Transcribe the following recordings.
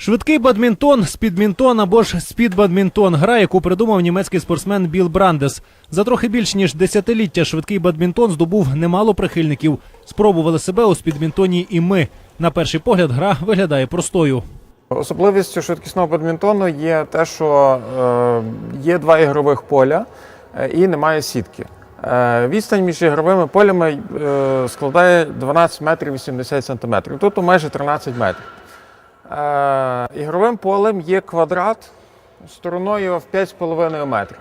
Швидкий бадмінтон, спідмінтон або ж спідбадмінтон гра, яку придумав німецький спортсмен Біл Брандес. За трохи більш ніж десятиліття швидкий бадмінтон здобув немало прихильників. Спробували себе у спідмінтоні і ми. На перший погляд, гра виглядає простою. Особливістю швидкісного бадмінтону є те, що е, є два ігрових поля е, і немає сітки. Е, відстань між ігровими полями складає 12 метрів 80 сантиметрів, тобто майже 13 метрів. Е, ігровим полем є квадрат стороною в 5,5 метрів.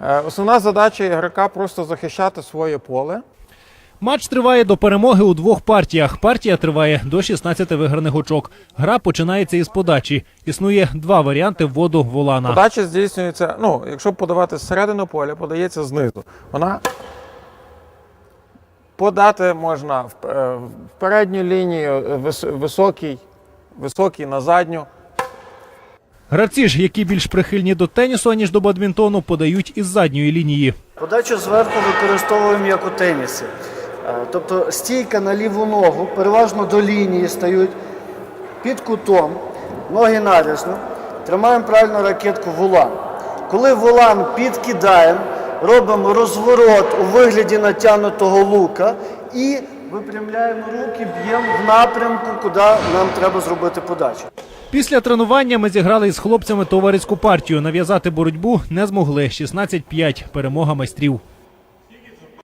Е, основна задача ігрока просто захищати своє поле. Матч триває до перемоги у двох партіях. Партія триває до 16 виграних очок. Гра починається із подачі. Існує два варіанти вводу волана. Подача здійснюється, ну, якщо подавати зсередину поля, подається знизу. Вона подати можна в, е, передню лінію, високий, високий на задню. Гравці ж, які більш прихильні до тенісу, аніж до бадмінтону, подають із задньої лінії. Подачу зверху використовуємо як у тенісі. Е, Тобто стійка на ліву ногу, переважно до лінії стають під кутом, ноги нарізно, тримаємо правильно ракетку в волан. Коли волан підкидаємо, робимо розворот у вигляді натягнутого лука і випрямляємо руки, б'ємо в напрямку, куди нам треба зробити подачу. Після тренування ми зіграли із хлопцями товариську партію. Нав'язати боротьбу не змогли. 16-5. Перемога майстрів.